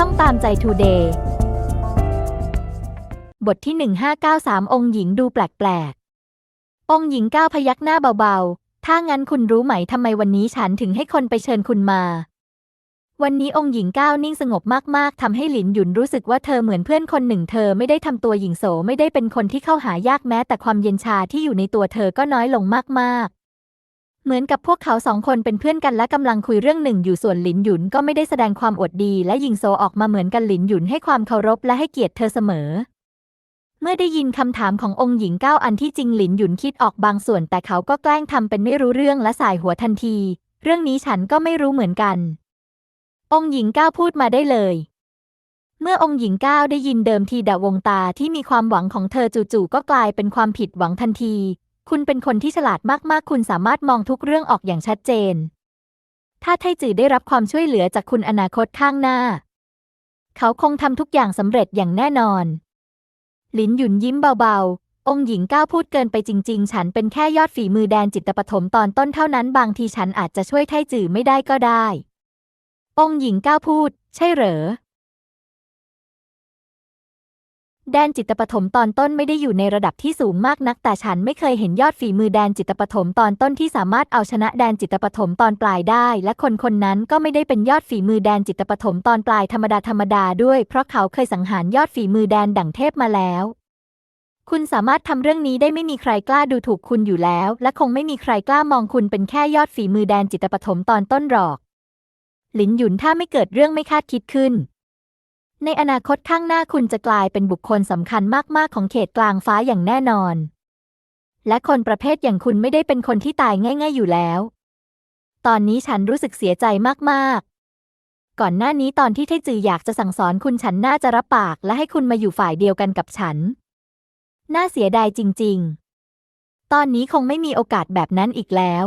ช่องตามใจทูเดย์บทที่ 1593 องค์หญิงดูแปลกๆ องค์หญิงก้าวพยักหน้าเบาๆ ถ้างั้นคุณรู้ไหมทำไมวันนี้ฉันถึงให้คนไปเชิญคุณมา วันนี้องค์หญิงก้าวนิ่งสงบมากๆทำให้หลินหยุนรู้สึกว่าเธอเหมือนเพื่อนคนหนึ่ง เธอไม่ได้ทำตัวหญิงโสไม่ได้เป็นคนที่เข้าหายากแม้ แต่ความเย็นชาที่อยู่ในตัวเธอก็น้อยลงมากๆ เหมือนกับพวกเขาสองคนเป็นเพื่อนกันและกำลังคุยเรื่องหนึ่งอยู่ส่วนหลินหยุนก็ไม่ได้แสดงความอวดดี และหญิงโซออกมาเหมือนกันหลินหยุนให้ความเคารพและให้เกียรติเธอเสมอ เมื่อได้ยินคำถามขององค์หญิงก้าวอันที่จริงหลินหยุนคิดออกบางส่วน แต่เขาก็แกล้งทำเป็นไม่รู้เรื่องและสายหัวทันที เรื่องนี้ฉันก็ไม่รู้เหมือนกัน องค์หญิงก้าวพูดมาได้เลยเมื่อองค์หญิงก้าวได้ยินเดิมทีดะวงตาที่มีความหวังของเธอจู่ๆก็กลายเป็นความผิดหวังทันที คุณเป็นคนที่ฉลาดมากๆ คุณสามารถมองทุกเรื่องออกอย่างชัดเจน ถ้าไทจือได้รับความช่วยเหลือจากคุณอนาคตข้างหน้า เขาคงทำทุกอย่างสำเร็จอย่างแน่นอน หลินหยุนยิ้มเบาๆ องค์หญิงก้าวพูดเกินไปจริง ๆ ฉันเป็นแค่ยอดฝีมือแดนจิตปฐมตอนต้นเท่านั้นบางทีฉันอาจจะช่วยไทจือไม่ได้ก็ได้ องค์หญิงก้าวพูด ใช่เหรอ แดนจิตปฐมตอนต้นไม่ได้อยู่ในระดับที่สูงมากนักแต่ฉันไม่เคยเห็นยอดฝีมือแดนจิตปฐมตอนต้นที่สามารถเอาชนะแดนจิตปฐมตอนปลายได้ และคนคนนั้นก็ไม่ได้เป็นยอดฝีมือแดนจิตปฐมตอนปลายธรรมดาธรรมดาด้วย เพราะเขาเคยสังหารยอดฝีมือแดนดั่งเทพมาแล้ว คุณสามารถทำเรื่องนี้ได้ไม่มีใครกล้าดูถูกคุณอยู่แล้ว และคงไม่มีใครกล้ามองคุณเป็นแค่ยอดฝีมือแดนจิตปฐมตอนต้นหรอก หลินหยุนถ้าไม่เกิดเรื่องไม่คาดคิดขึ้น ในอนาคตข้างหน้าคุณจะกลายเป็นบุคคลสำคัญมากๆของเขตกลางฟ้าอย่างแน่นอน และคนประเภทอย่างคุณไม่ได้เป็นคนที่ตายง่าย ๆ อยู่แล้ว ตอนนี้ฉันรู้สึกเสียใจมากๆ ก่อนหน้านี้ตอนที่ไทจืออยากจะสั่งสอนคุณฉันน่าจะรับปากและให้คุณมาอยู่ฝ่ายเดียวกันกับฉัน น่าเสียดายจริง ๆ ตอนนี้คงไม่มีโอกาสแบบนั้นอีกแล้ว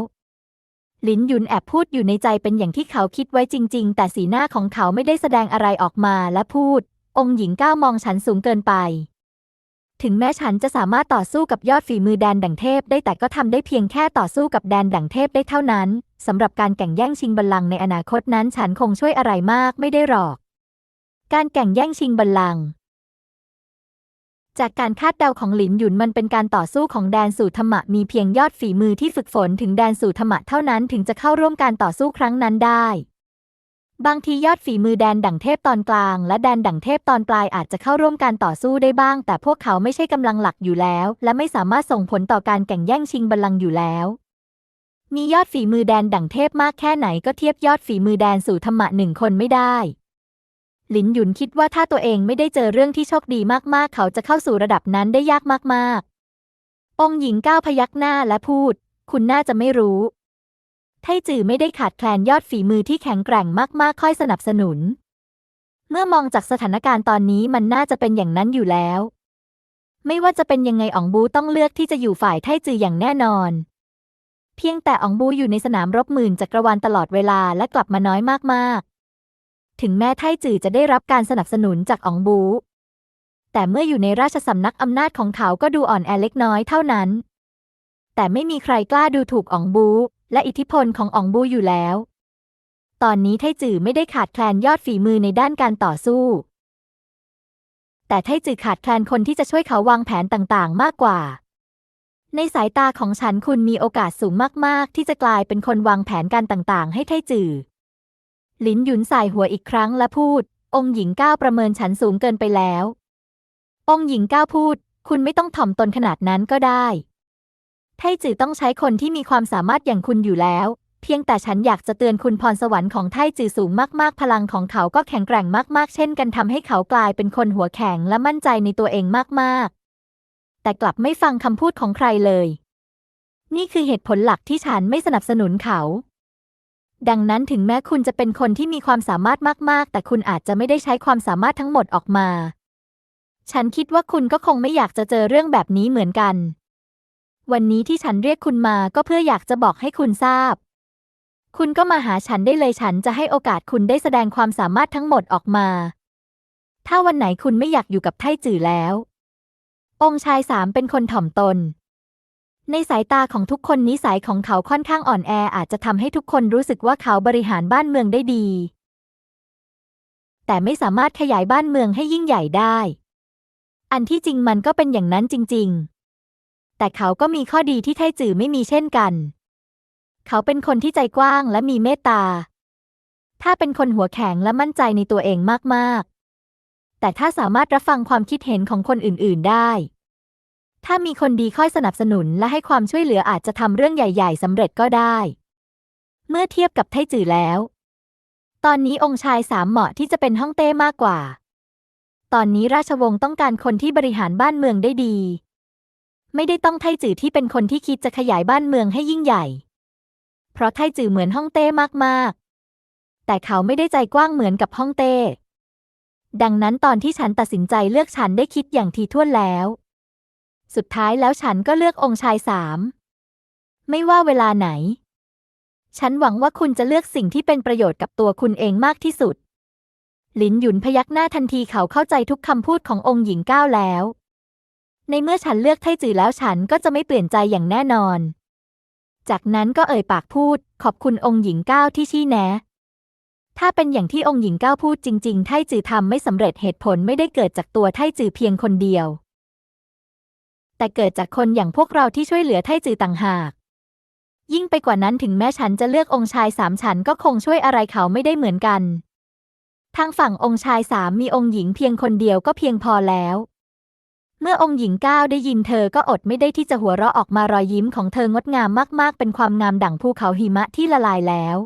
ลินยุนแอบพูดอยู่ในใจเป็นอย่างที่เขาคิดไว้จริง ๆ แต่สีหน้าของเขาไม่ได้แสดงอะไรออกมาและพูด องค์หญิงก้าวมองฉันสูงเกินไป ถึงแม้ฉันจะสามารถต่อสู้กับยอดฝีมือแดนดั่งเทพได้แต่ก็ทำได้เพียงแค่ต่อสู้กับแดนดั่งเทพได้เท่านั้นสำหรับการแข่งแย่งชิงบัลลังก์ในอนาคตนั้นฉันคงช่วยอะไรมากไม่ได้หรอก การแข่งแย่งชิงบัลลังก์ จากการคาดเดาของหลินหยุนมันเป็นการต่อสู้ของแดนสู่ธรรมะมีเพียงยอดฝีมือที่ฝึกฝนถึงแดนสู่ธรรมะเท่านั้นถึงจะเข้าร่วมการต่อสู้ครั้งนั้นได้ บางทียอดฝีมือแดนดั่งเทพตอนกลาง และแดนดั่งเทพตอนปลายอาจจะเข้าร่วมการต่อสู้ได้บ้าง แต่พวกเขาไม่ใช่กำลังหลักอยู่แล้ว และไม่สามารถส่งผลต่อการแข่งแย่งชิงบัลลังก์อยู่แล้วมียอดฝีมือแดนดั่งเทพมากแค่ไหนก็เทียบยอดฝีมือแดนสู่ธรรมะหนึ่งคนไม่ได้ หลินหยุนคิดว่าถ้าตัวเองไม่ได้เจอเรื่องที่โชคดีมากๆ เขาจะเข้าสู่ระดับนั้นได้ยากมากๆ องหญิงก้าวพยักหน้าและพูด คุณน่าจะไม่รู้ ไทจือไม่ได้ขาดแคลนยอดฝีมือที่แข็งแกร่งมากๆ ค่อยสนับสนุน เมื่อมองจากสถานการณ์ตอนนี้มันน่าจะเป็นอย่างนั้นอยู่แล้ว ไม่ว่าจะเป็นยังไงอ๋องบูต้องเลือกที่จะอยู่ฝ่ายไทจืออย่างแน่นอน เพียงแต่อ๋องบูอยู่ในสนามรบหมื่นจักรวาลตลอดเวลาและกลับมาน้อยมากๆ ถึงแม้ไทจื่อจะได้รับการสนับสนุนจากอองบู แต่เมื่ออยู่ในราชสำนักอำนาจของเขาก็ดูอ่อนแอเล็กน้อยเท่านั้น แต่ไม่มีใครกล้าดูถูกอองบู และอิทธิพลของอองบูอยู่แล้ว ตอนนี้ไทจื่อไม่ได้ขาดแคลนยอดฝีมือในด้านการต่อสู้ แต่ไทจื่อขาดแคลนคนที่จะช่วยเขาวางแผนต่างๆ มากกว่า ในสายตาของฉันคุณมีโอกาสสูงมากๆ ที่จะกลายเป็นคนวางแผนการต่างๆ ให้ไทจื่อ หลินหยุนสายหัวอีกครั้งและพูด องค์หญิงก้าวประเมินฉันสูงเกินไปแล้ว องค์หญิงก้าวพูด คุณไม่ต้องถ่อมตนขนาดนั้นก็ได้ ไทจือต้องใช้คนที่มีความสามารถอย่างคุณอยู่แล้ว เพียงแต่ฉันอยากจะเตือนคุณพรสวรรค์ของไทจือสูงมากๆ พลังของเขาก็แข็งแกร่งมาก ๆ เช่นกันทำให้เขากลายเป็นคนหัวแข็งและมั่นใจในตัวเองมากๆ แต่กลับไม่ฟังคำพูดของใครเลย นี่คือเหตุผลหลักที่ฉันไม่สนับสนุนเขา ดังนั้นถึงแม้คุณจะเป็นคนที่มีความสามารถมาก ๆ แต่คุณอาจจะไม่ได้ใช้ความสามารถทั้งหมดออกมา ฉันคิดว่าคุณก็คงไม่อยากจะเจอเรื่องแบบนี้เหมือนกัน วันนี้ที่ฉันเรียกคุณมาก็เพื่ออยากจะบอกให้คุณทราบ คุณก็มาหาฉันได้เลยฉันจะให้โอกาสคุณได้แสดงความสามารถทั้งหมดออกมา ถ้าวันไหนคุณไม่อยากอยู่กับไทจือแล้ว องค์ชายสามเป็นคนถ่อมตน ในสายตาของทุกคนนิสัยของเขาค่อนข้างอ่อนแออาจจะทำให้ทุกคนรู้สึกว่าเขาบริหารบ้านเมืองได้ดี แต่ไม่สามารถขยายบ้านเมืองให้ยิ่งใหญ่ได้ อันที่จริงมันก็เป็นอย่างนั้นจริง ๆ แต่เขาก็มีข้อดีที่ไทจื่อไม่มีเช่นกัน เขาเป็นคนที่ใจกว้างและมีเมตตา ถ้าเป็นคนหัวแข็งและมั่นใจในตัวเองมากๆ แต่ถ้าสามารถรับฟังความคิดเห็นของคนอื่น ๆ ได้ ถ้ามีคนดีค่อยสนับสนุนและให้ความช่วยเหลืออาจจะทำเรื่องใหญ่ ๆสำเร็จก็ได้ เมื่อเทียบกับไทจือแล้ว ตอนนี้องค์ชายสามเหมาะที่จะเป็นฮ่องเต้มากกว่า ตอนนี้ราชวงศ์ต้องการคนที่บริหารบ้านเมืองได้ดี ไม่ได้ต้องไทจือที่เป็นคนที่คิดจะขยายบ้านเมืองให้ยิ่งใหญ่ เพราะไทจือเหมือนฮ่องเต้มากๆ แต่เขาไม่ได้ใจกว้างเหมือนกับฮ่องเต้ดังนั้นตอนที่ฉันตัดสินใจเลือกฉันได้คิดอย่างทีท่วนแล้ว สุดท้ายแล้วฉันก็เลือกองค์ชายสาม ไม่ว่าเวลาไหน ฉันหวังว่าคุณจะเลือกสิ่งที่เป็นประโยชน์กับตัวคุณเองมากที่สุด หลินหยุนพยักหน้าทันทีเขาเข้าใจทุกคำพูดขององค์หญิงก้าวแล้ว ในเมื่อฉันเลือกไทจือแล้วฉันก็จะไม่เปลี่ยนใจอย่างแน่นอน จากนั้นก็เอ่ยปากพูด ขอบคุณองค์หญิงก้าวที่ชี้แนะถ้าเป็นอย่างที่องค์หญิงก้าวพูดจริง ๆ ไทจือทำไม่สำเร็จเหตุผลไม่ได้เกิดจากตัวไทจือเพียงคนเดียว แต่เกิดจากคนอย่างพวกเราที่ช่วยเหลือไทจือต่างหาก ยิ่งไปกว่านั้นถึงแม้ฉันจะเลือกองค์ชายสามฉันก็คงช่วยอะไรเขาไม่ได้เหมือนกัน ทางฝั่งองค์ชายสามมีองค์หญิงเพียงคนเดียวก็เพียงพอแล้ว เมื่อองค์หญิงก้าวได้ยินเธอก็อดไม่ได้ที่จะหัวเราะออกมารอยยิ้มของเธองดงามมากๆ เป็นความงามดั่งภูเขาหิมะที่ละลายแล้ว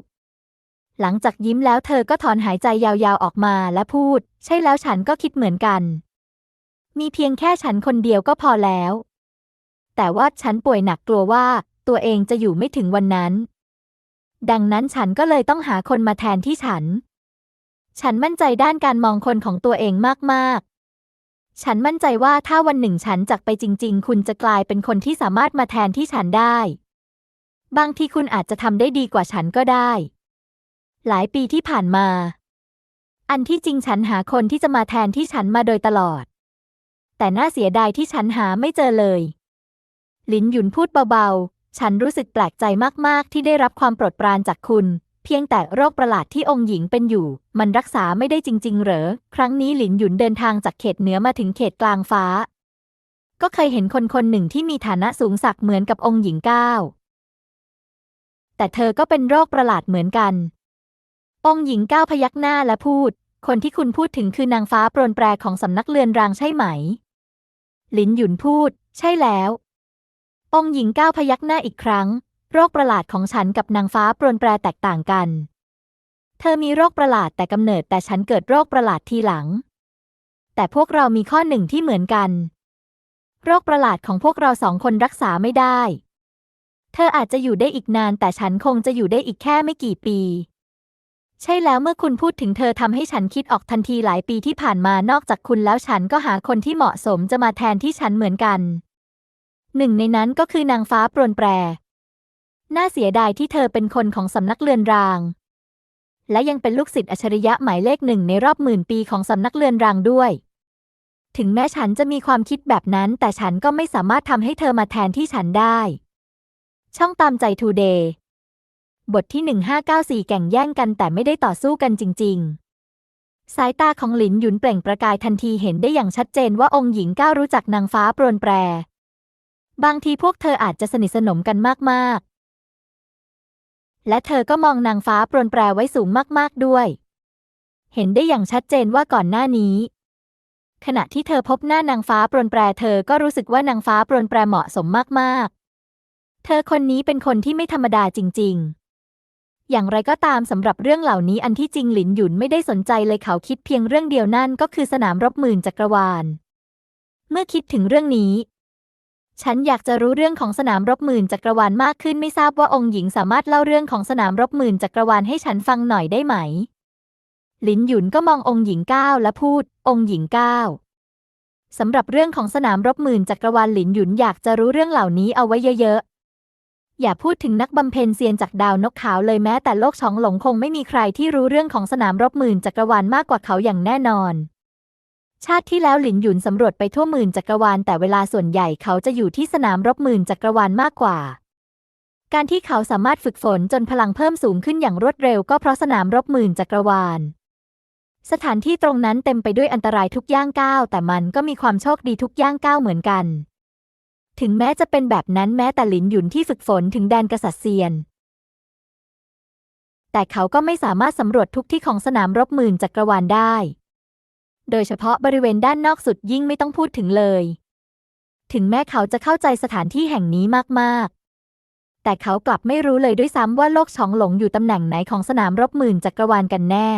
หลังจากยิ้มแล้วเธอก็ถอนหายใจยาวๆออกมาและพูด ใช่แล้วฉันก็คิดเหมือนกัน มีเพียงแค่ฉันคนเดียวก็พอแล้ว แต่ว่าฉันป่วยหนักกลัวว่า ตัวเองจะอยู่ไม่ถึงวันนั้น ดังนั้นฉันก็เลยต้องหาคนมาแทนที่ฉัน ฉันมั่นใจด้านการมองคนของตัวเองมาก ๆ ฉันมั่นใจว่าถ้าวันหนึ่งฉันจากไปจริง ๆ คุณจะกลายเป็นคนที่สามารถมาแทนที่ฉันได้ บางทีคุณอาจจะทำได้ดีกว่าฉันก็ได้ หลายปีที่ผ่านมา อันที่จริงฉันหาคนที่จะมาแทนที่ฉันมาโดยตลอด แต่น่าเสียดายที่ฉันหาไม่เจอเลย ลินหยุนพูดเบาๆ ฉันรู้สึกแปลกใจมากๆ ที่ได้รับความโปรดปรานจากคุณ เพียงแต่โรคประหลาดที่องค์หญิงเป็นอยู่ มันรักษาไม่ได้จริง ๆ เหรอ ครั้งนี้หลินหยุนเดินทางจากเขตเหนือมาถึงเขตกลางฟ้า ก็เคยเห็นคนคนหนึ่งที่มีฐานะสูงสักเหมือนกับองค์หญิงก้าวแต่เธอก็เป็นโรคประหลาดเหมือนกัน องค์หญิงก้าวพยักหน้าและพูด คนที่คุณพูดถึงคือนางฟ้าโปรนแปรของสำนักเลือนรางใช่ไหม หลินหยุนพูด ใช่แล้ว องหญิงก้าวพยักหน้าอีกครั้ง โรคประหลาดของฉันกับนางฟ้าปรนแปรแตกต่างกัน เธอมีโรคประหลาดแต่กำเนิดแต่ฉันเกิดโรคประหลาดทีหลัง แต่พวกเรามีข้อหนึ่งที่เหมือนกัน โรคประหลาดของพวกเราสองคนรักษาไม่ได้ เธออาจจะอยู่ได้อีกนานแต่ฉันคงจะอยู่ได้อีกแค่ไม่กี่ปี ใช่แล้วเมื่อคุณพูดถึงเธอทำให้ฉันคิดออกทันทีหลายปีที่ผ่านมานอกจากคุณแล้วฉันก็หาคนที่เหมาะสมจะมาแทนที่ฉันเหมือนกัน หนึ่งในนั้นก็คือนางฟ้าปรนแปร น่าเสียดายที่เธอเป็นคนของสำนักเลือนราง และยังเป็นลูกศิษย์อัจฉริยะหมายเลขหนึ่งในรอบหมื่นปีของสำนักเลือนรางด้วย ถึงแม้ฉันจะมีความคิดแบบนั้น แต่ฉันก็ไม่สามารถทำให้เธอมาแทนที่ฉันได้ ช่องตามใจทูเดย์ บทที่ 1594 แก่งแย่งกันแต่ไม่ได้ต่อสู้กันจริง ๆ สายตาของหลินหยุนเปล่งประกายทันทีเห็นได้อย่างชัดเจนว่าองค์หญิงก้าวรู้จักนางฟ้าปรนแปร บางทีพวกเธออาจจะสนิทสนมกันมาก ๆ และเธอก็มองนางฟ้าปรนแปรไว้สูงมาก ๆ ด้วย เห็นได้อย่างชัดเจนว่าก่อนหน้านี้ ขณะที่เธอพบหน้านางฟ้าปรนแปรเธอก็รู้สึกว่านางฟ้าปรนแปรเหมาะสมมาก ๆ เธอคนนี้เป็นคนที่ไม่ธรรมดาจริง ๆ อย่างไรก็ตามสำหรับเรื่องเหล่านี้อันที่จริงหลินหยุนไม่ได้สนใจเลยเขาคิดเพียงเรื่องเดียวนั่นก็คือสนามรบหมื่นจักรวาล เมื่อคิดถึงเรื่องนี้ ฉันอยากจะรู้เรื่องของสนามรบหมื่นจักรวาลมากขึ้นไม่ทราบว่าองค์หญิงสามารถเล่าเรื่องของสนามรบหมื่นจักรวาลให้ฉันฟังหน่อยได้ไหม หลินหยุนก็มององค์หญิงก้าวและพูด องค์หญิงก้าวสำหรับเรื่องของสนามรบหมื่นจักรวาลหลินหยุนอยากจะรู้เรื่องเหล่านี้เอาไว้เยอะ อย่าพูดถึงนักบำเพ็ญเซียนจากดาวนกขาวเลยแม้แต่โลกช้องหลงคงไม่มีใครที่รู้เรื่องของสนามรบหมื่นจักรวาลมากกว่าเขาอย่างแน่นอน ชาติที่แล้วหลินหยุนสำรวจไปทั่วหมื่นจักรวาลแต่เวลาส่วนใหญ่เขาจะอยู่ที่สนามรบหมื่นจักรวาลมากกว่า การที่เขาสามารถฝึกฝนจนพลังเพิ่มสูงขึ้นอย่างรวดเร็วก็เพราะสนามรบหมื่นจักรวาล สถานที่ตรงนั้นเต็มไปด้วยอันตรายทุกย่างก้าวแต่มันก็มีความโชคดีทุกย่างก้าวเหมือนกัน ถึงแม้จะเป็นแบบนั้นแม้แต่หลินหยุนที่ฝึกฝนถึงแดนกษัตริย์เซียน แต่เขาก็ไม่สามารถสำรวจทุกที่ของสนามรบหมื่นจักรวาลได้ โดยเฉพาะบริเวณด้านนอกสุดยิ่งไม่ต้องพูดถึงเลย ถึงแม้เขาจะเข้าใจสถานที่แห่งนี้มากๆ แต่เขากลับไม่รู้เลยด้วยซ้ำว่าโลกชองหลงอยู่ตำแหน่งไหนของสนามรบหมื่นจักรวาลกันแน่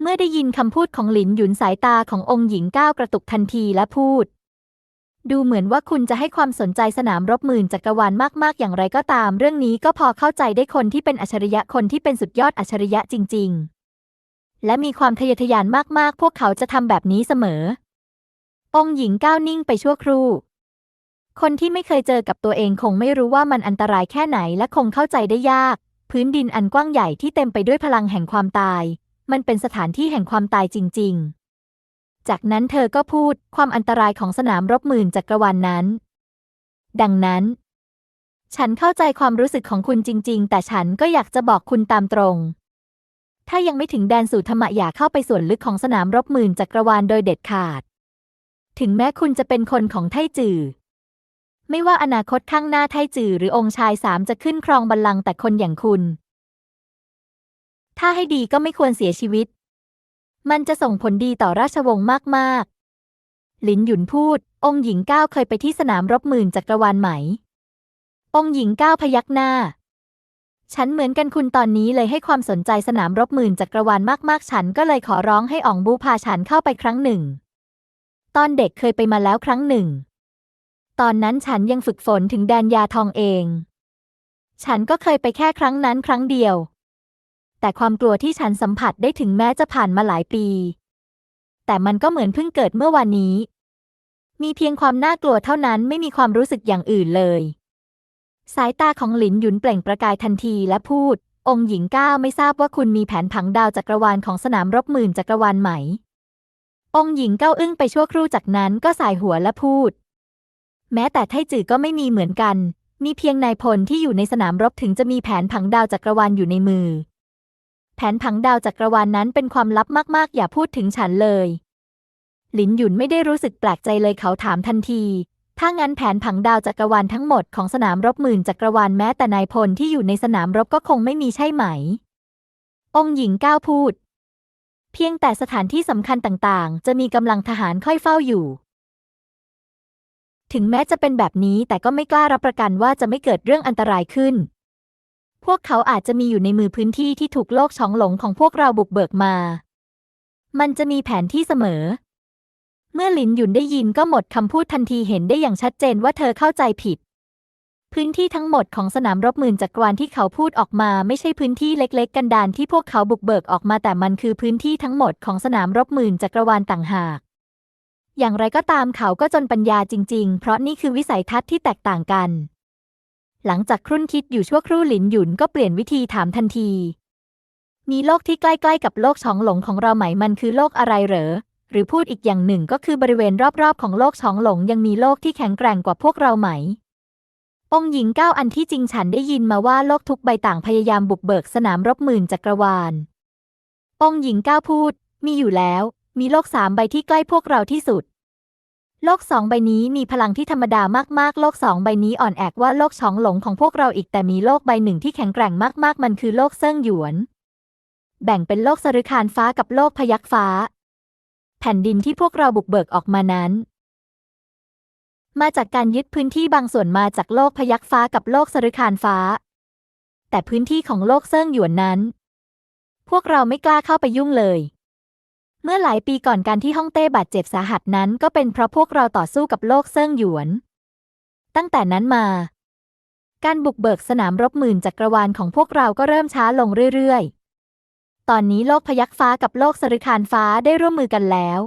เมื่อได้ยินคำพูดของหลินหยุนสายตาขององค์หญิงก้าวกระตุกทันทีและพูด ดูเหมือนว่าคุณจะให้ความสนใจสนามรบหมื่นจักรวาลมาก ๆ อย่างไรก็ตาม เรื่องนี้ก็พอเข้าใจได้คนที่เป็นอัจฉริยะคนที่เป็นสุดยอดอัจฉริยะจริง ๆ และมีความทะเยอทะยานมาก ๆ พวกเขาจะทำแบบนี้เสมอ องค์หญิงก้าวนิ่งไปชั่วครู่ คนที่ไม่เคยเจอกับตัวเองคงไม่รู้ว่ามันอันตรายแค่ไหนและคงเข้าใจได้ยาก พื้นดินอันกว้างใหญ่ที่เต็มไปด้วยพลังแห่งความตาย มันเป็นสถานที่แห่งความตายจริง ๆ จากนั้นเธอก็พูดความอันตรายของสนามรบหมื่นจักรวาลนนั้น ดังนั้น ฉันเข้าใจความรู้สึกของคุณจริง ๆ แต่ฉันก็อยากจะบอกคุณตามตรง ถ้ายังไม่ถึงแดนสู่ธรรมะอย่าเข้าไปส่วนลึกของสนามรบหมื่นจักรวาลโดยเด็ดขาด ถึงแม้คุณจะเป็นคนของไทจือไม่ว่าอนาคตข้างหน้าไทจือหรือองค์ชายสามจะขึ้นครองบัลลังก์แต่คนอย่างคุณ ถ้าให้ดีก็ไม่ควรเสียชีวิต มันจะส่งผลดีต่อราชวงศ์มากๆ หลินหยุนพูด องค์หญิงก้าวเคยไปที่สนามรบหมื่นจักรวาลไหม องค์หญิงก้าวพยักหน้า ฉันเหมือนกันคุณตอนนี้เลยให้ความสนใจสนามรบหมื่นจักรวาลมากๆ ฉันก็เลยขอร้องให้อ่องบูพาฉันเข้าไปครั้งหนึ่ง ตอนเด็กเคยไปมาแล้วครั้งหนึ่ง ตอนนั้นฉันยังฝึกฝนถึงแดนยาทองเอง ฉันก็เคยไปแค่ครั้งนั้นครั้งเดียว แต่ความกลัวที่ฉันสัมผัสได้ถึงแม้จะผ่านมาหลายปี แต่มันก็เหมือนเพิ่งเกิดเมื่อวานนี้ มีเพียงความน่ากลัวเท่านั้นไม่มีความรู้สึกอย่างอื่นเลย สายตาของหลินหยุนเปล่งประกายทันทีและพูด องค์หญิงก้าวไม่ทราบว่าคุณมีแผนผังดาวจักรวาลของสนามรบหมื่นจักรวาลไหม องค์หญิงก้าวอึ้งไปชั่วครู่จากนั้นก็สายหัวและพูด แม้แต่ไทจือก็ไม่มีเหมือนกัน มีเพียงนายพลที่อยู่ในสนามรบถึงจะมีแผนผังดาวจักรวาลอยู่ในมือ ผนผังดาวจักรวาลนนั้นเป็นความลับมาก ๆ อย่าพูดถึงฉันเลย หลินหยุนไม่ได้รู้สึกแปลกใจเลยเขาถามทันที ถ้างั้นแผนผังดาวจักรวาลทั้งหมดของสนามรบหมื่นจักรวาลแม้แต่นายพลที่อยู่ในสนามรบก็คงไม่มีใช่ไหม องค์หญิงก้าวพูด เพียงแต่สถานที่สำคัญต่าง ๆ จะมีกำลังทหารค่อยเฝ้าอยู่ ถึงแม้จะเป็นแบบนี้แต่ก็ไม่กล้ารับประกันว่าจะไม่เกิดเรื่องอันตรายขึ้น พวกเขาอาจจะมีอยู่ในมือพื้นที่ที่ถูกโลกช้องหลงของพวกเราบุกเบิกมา มันจะมีแผนที่เสมอ เมื่อหลินหยุนได้ยินก็หมดคำพูดทันทีเห็นได้อย่างชัดเจนว่าเธอเข้าใจผิด พื้นที่ทั้งหมดของสนามรบหมื่นจักรวาลที่เขาพูดออกมาไม่ใช่พื้นที่เล็ก ๆ กันดานที่พวกเขาบุกเบิกออกมาแต่มันคือพื้นที่ทั้งหมดของสนามรบหมื่นจักรวาลต่างหากอย่างไรก็ตามเขาก็จนปัญญาจริง ๆ เพราะนี่คือวิสัยทัศน์ที่แตกต่างกัน หลังจากครุ่นคิดอยู่ชั่วครู่หลินหยุนก็เปลี่ยนวิธีถามทันที มีโลกที่ใกล้ๆกับโลกช้องหลงของเราไหมมันคือโลกอะไรเหรอ หรือพูดอีกอย่างหนึ่งก็คือบริเวณรอบๆ ของโลกช้องหลงยังมีโลกที่แข็งแกร่งกว่าพวกเราไหม องหญิงก้าวอันที่จริงฉันได้ยินมาว่าโลกทุกใบต่างพยายามบุกเบิกสนามรบหมื่นจักรวาล องหญิงก้าวพูด มีอยู่แล้ว มีโลกสามใบที่ใกล้พวกเราที่สุด โลกสองใบนี้มีพลังที่ธรรมดามากๆ โลกสองใบนี้อ่อนแอกว่าโลกช้องหลงของพวกเราอีกแต่มีโลกใบหนึ่งที่แข็งแกร่งมากๆ มันคือโลกเซิ่งหยวน แบ่งเป็นโลกสฤคารฟ้ากับโลกพยัคฆ์ฟ้า แผ่นดินที่พวกเราบุกเบิกออกมานั้น มาจากการยึดพื้นที่บางส่วนมาจากโลกพยัคฆ์ฟ้ากับโลกสฤคารฟ้า แต่พื้นที่ของโลกเซิ่งหยวนนั้น พวกเราไม่กล้าเข้าไปยุ่งเลย เมื่อหลายปีก่อนการที่ฮ่องเต้บาดเจ็บสาหัสนั้น ก็เป็นเพราะพวกเราต่อสู้กับโลกเซิ่งหยวน ตั้งแต่นั้นมา การบุกเบิกสนามรบหมื่นจักรวาลของพวกเราก็เริ่มช้าลงเรื่อยๆ ตอนนี้โลกพยัคฆ์ฟ้ากับโลกสฤคารฟ้าได้ร่วมมือกันแล้ว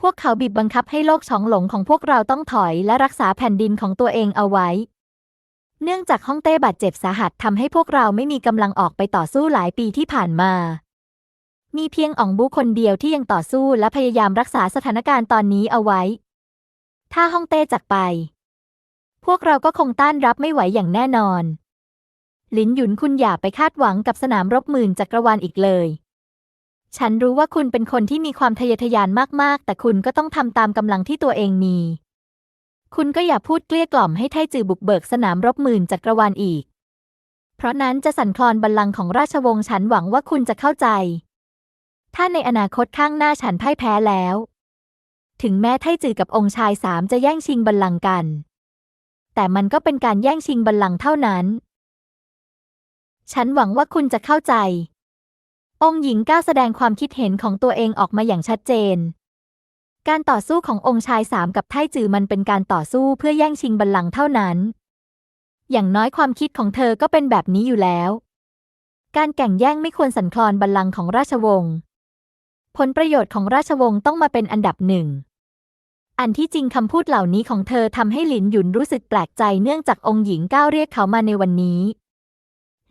พวกเขาบีบบังคับให้โลกช้องหลงของพวกเราต้องถอยและรักษาแผ่นดินของตัวเองเอาไว้ เนื่องจากฮ่องเต้บาดเจ็บสาหัสทำให้พวกเราไม่มีกำลังออกไปต่อสู้หลายปีที่ผ่านมา มีเพียงอ่องบูคนเดียวที่ยังต่อสู้และพยายามรักษาสถานการณ์ตอนนี้เอาไว้ ถ้าฮ่องเต้จากไป พวกเราก็คงต้านรับไม่ไหวอย่างแน่นอน หลินหยุนคุณอย่าไปคาดหวังกับสนามรบหมื่นจักรวาลอีกเลย ฉันรู้ว่าคุณเป็นคนที่มีความทะเยอทะยานมากๆ แต่คุณก็ต้องทำตามกำลังที่ตัวเองมี คุณก็อย่าพูดเกลี้ยกล่อมให้ไทจือบุกเบิกสนามรบหมื่นจักรวาลอีก เพราะนั้นจะสั่นคลอนบัลลังก์ของราชวงศ์ฉันหวังว่าคุณจะเข้าใจ ถ้าในอนาคตข้างหน้าฉันพ่ายแพ้แล้ว ถึงแม้ไทจือกับองค์ชายสามจะแย่งชิงบัลลังก์กัน แต่มันก็เป็นการแย่งชิงบัลลังก์เท่านั้น ฉันหวังว่าคุณจะเข้าใจ องค์หญิงก้าวแสดงความคิดเห็นของตัวเองออกมาอย่างชัดเจน การต่อสู้ขององค์ชายสามกับไทจือมันเป็นการต่อสู้เพื่อแย่งชิงบัลลังก์เท่านั้น อย่างน้อยความคิดของเธอก็เป็นแบบนี้อยู่แล้วการแข่งแย่งไม่ควรสั่นคลอนบัลลังก์ของราชวงศ์ ผลประโยชน์ของราชวงศ์ต้องมาเป็นอันดับหนึ่ง อันที่จริงคำพูดเหล่านี้ของเธอทำให้หลินหยุนรู้สึกแปลกใจเนื่องจากองค์หญิงก้าวเรียกเขามาในวันนี้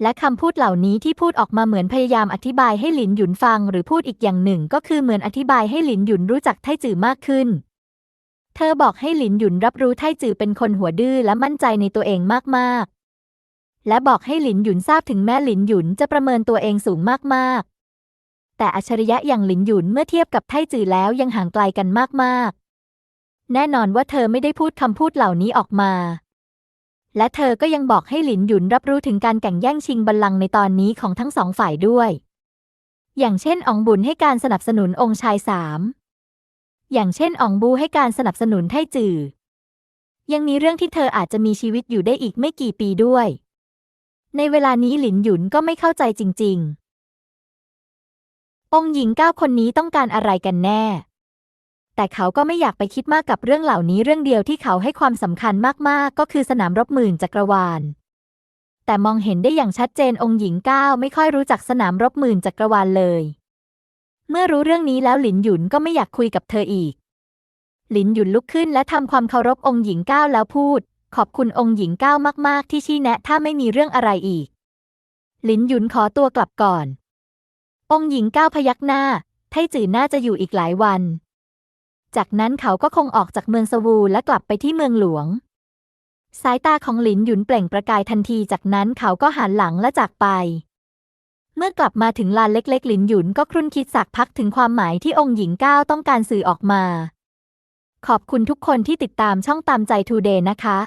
และคำพูดเหล่านี้ที่พูดออกมาเหมือนพยายามอธิบายให้หลินหยุนฟัง หรือพูดอีกอย่างหนึ่งก็คือเหมือนอธิบายให้หลินหยุนรู้จักไทจือมากขึ้น เธอบอกให้หลินหยุนรับรู้ไทจือเป็นคนหัวดื้อและมั่นใจในตัวเองมากๆและบอกให้หลินหยุนทราบถึงแม้หลินหยุนจะประเมินตัวเองสูงมากๆ แต่อัจฉริยะอย่างหลินหยุนเมื่อเทียบกับไทจือแล้วยังห่างไกลกันมากๆ แน่นอนว่าเธอไม่ได้พูดคำพูดเหล่านี้ออกมา และเธอก็ยังบอกให้หลินหยุนรับรู้ถึงการแข่งแย่งชิงบัลลังก์ในตอนนี้ของทั้งสองฝ่ายด้วย อย่างเช่นอองบุญให้การสนับสนุนองค์ชายสามอย่างเช่นอองบูให้การสนับสนุนไทจือ ยังมีเรื่องที่เธออาจจะมีชีวิตอยู่ได้อีกไม่กี่ปีด้วย ในเวลานี้หลินหยุนก็ไม่เข้าใจจริง ๆ องค์หญิงเก้าคนนี้ต้องการอะไรกันแน่ แต่เขาก็ไม่อยากไปคิดมากกับเรื่องเหล่านี้เรื่องเดียวที่เขาให้ความสำคัญมากๆ ก็คือสนามรบหมื่นจักรวาล แต่มองเห็นได้อย่างชัดเจนองค์หญิงก้าไม่ค่อยรู้จักสนามรบหมื่นจักรวาลเลย เมื่อรู้เรื่องนี้แล้วหลินหยุนก็ไม่อยากคุยกับเธออีก หลินหยุนลุกขึ้นและทำความเคารพองค์หญิงก้าแล้วพูด ขอบคุณองค์หญิงก้ามาก ๆ ที่ชี้แนะถ้าไม่มีเรื่องอะไรอีก หลินหยุนขอตัวกลับก่อน องค์หญิงก้าวพยักหน้า ไทจื่อน่าจะอยู่อีกหลายวัน จากนั้นเขาก็คงออกจากเมืองสวูและกลับไปที่เมืองหลวง สายตาของหลินหยุนเปล่งประกายทันทีจากนั้นเขาก็หันหลังและจากไป เมื่อกลับมาถึงลานเล็กๆ หลินหยุนก็ครุ่นคิดสักพักถึงความหมายที่องค์หญิงก้าวต้องการสื่อออกมา ขอบคุณทุกคนที่ติดตามช่องตามใจทูเดย์นะคะ